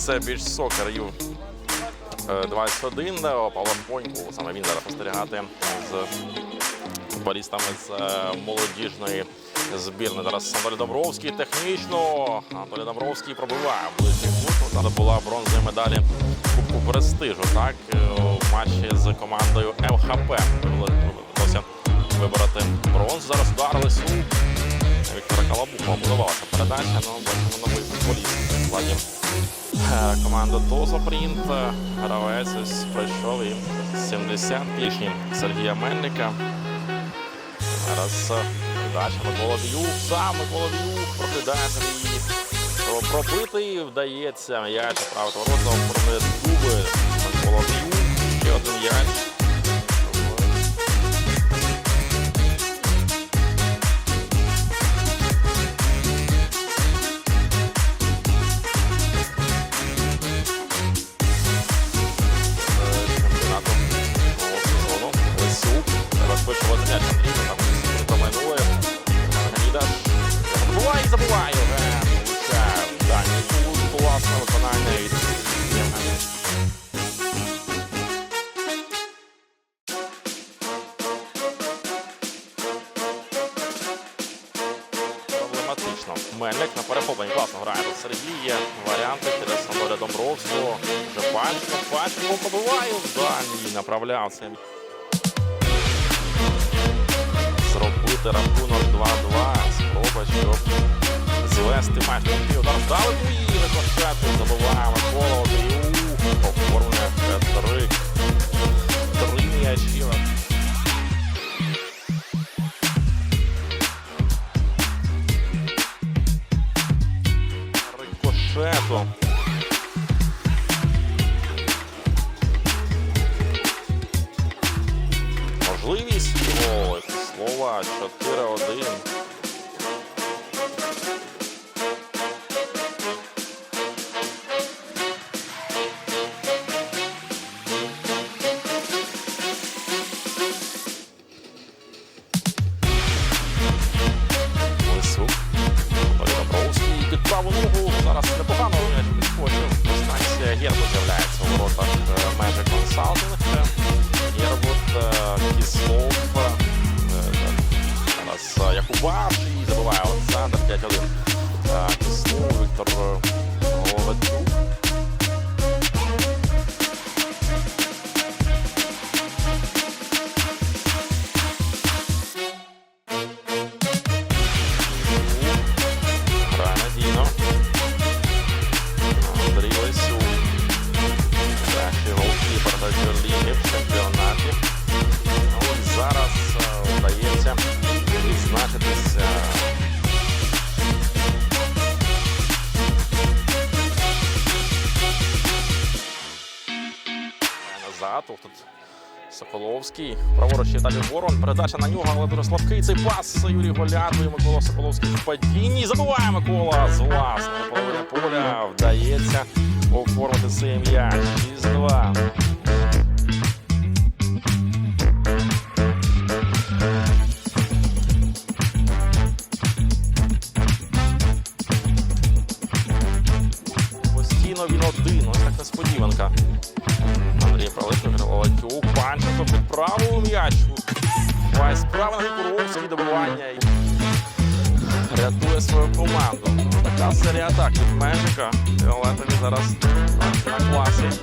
Це більш сокер Ю 21, Павло Поньку. Саме він зараз спостерігати з футболістами з е, молодіжної збірної. Зараз Анатолій Добровський технічно. Анатолій Добровський пробиває ближній кут. Зараз була бронзові медалі Кубку престижу. Так, е, в матчі з командою МХП. Вдалося вибороти бронзу. Зараз ударили Віктора Калабуха. Будувалася передача, але бачимо новий футболіст. складі е, команди Тозопринт. Гравець ось пройшов і 70 лишнім Сергія Мельника. Зараз е, передача Микола Б'юк. Сам Микола Б'юк прокидається її. Пробитий вдається м'яч правити ворота, оформляє дуби. Гніда. Забуває. Дані Кулут. Класне виконання від Євгена. Проблематично. Мельник на перехопленні класно грає тут Сергій. Є варіанти через Анатолія Домбровського. Вже Пальченко. Пальченко пробиває в дальній. Направляв зробити рахунок 2-2. Спроба, щоб звести матч. Удар вдали і рикошету забиває Микола Одіюк. Оформлює хет-трик. Слова 4-1. ihtiyaç alıyorum. Ee, Victor Ох, Тут Соколовський. Праворуч далі ворон. Передача на нього, але дуже слабкий. Цей пас Юрій Голятовий. Микола Соколовський в падінні. Забуває Микола з власного половини поля. Вдається оформити цей м'яч. 6-2. Праву м'яч. Справа на Куровський добивання. Рятує свою команду. Така серія атак від Межика. Фіолетові зараз на класі.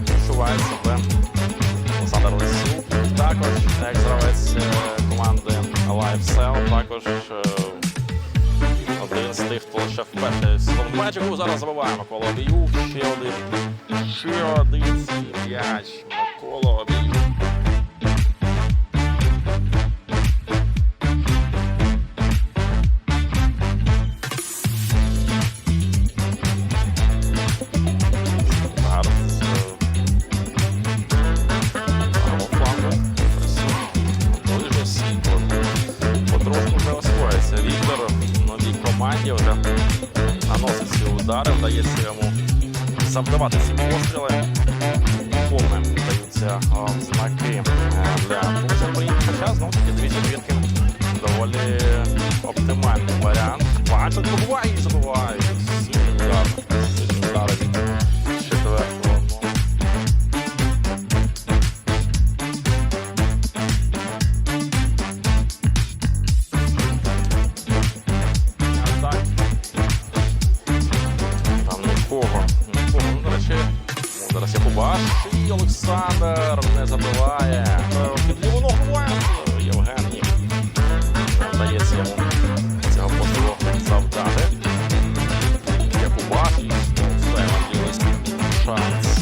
Відчуває себе. Олександр Лисюк. Також екс-гравець е, команди LiveSell. Також е, один з тих, хто ще вперше Меджику зараз забиває Микола Обіюк. Ще один. Ще один м'яч. Микола удари, вдається йому завдавати ці постріли. Повним даються знаки е, для Туза Хоча знову таки дві четвірки доволі оптимальний варіант. Бачить, забуває і Олександр не забиває. Під ліву ногу буває. Євгеній. Не вдається цього посилу завдати. І все наділись шанс.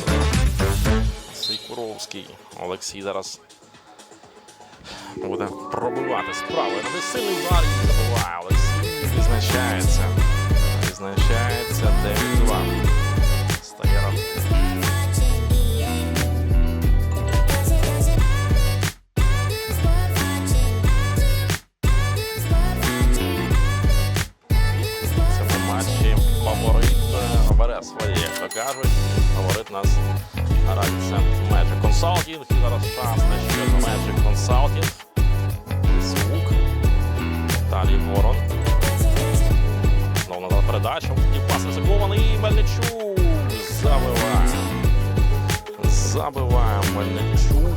Сейкуровський. Олексій зараз буде пробивати справою. На сильний удар забиває. Олексій відзначається. Відзначається 9-2. Фаворит нас наразі це Magic Consulting. І зараз шанс на ще Magic Consulting. Звук. Далі Ворон. Знову назад передача. І пас ризикований. І Мельничук забиває. Забиває Мельничук.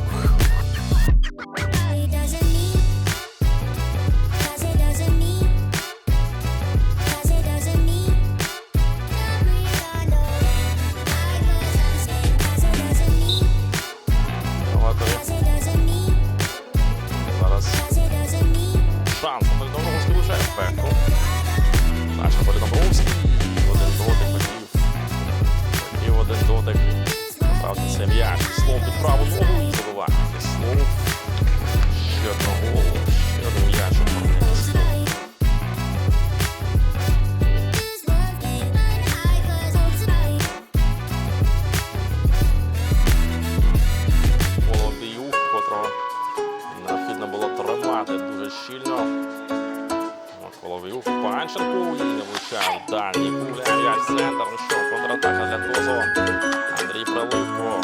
Центр. Ну що, контратака для Козова. Андрій Проливко.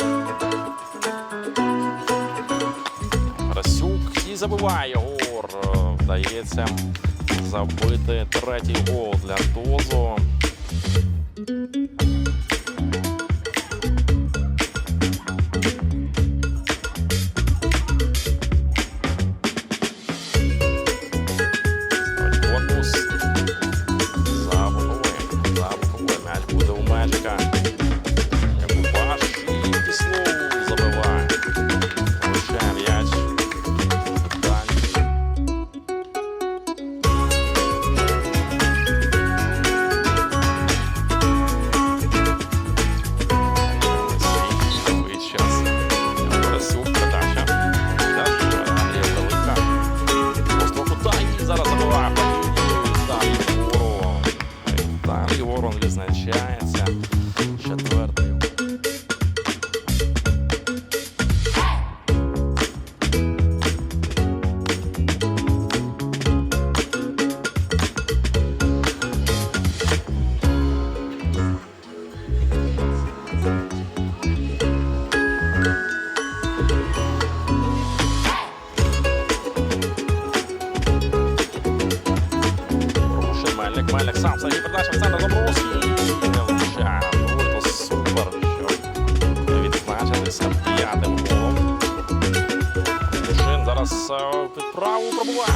Расюк і забиває Гор. Е, Вдається забити третій гол для Тозо. Сам Сергій передача в центр Добровський. Не влучає. Круто, супер. Що відзначитися п'ятим голом. Душин зараз е, пробуває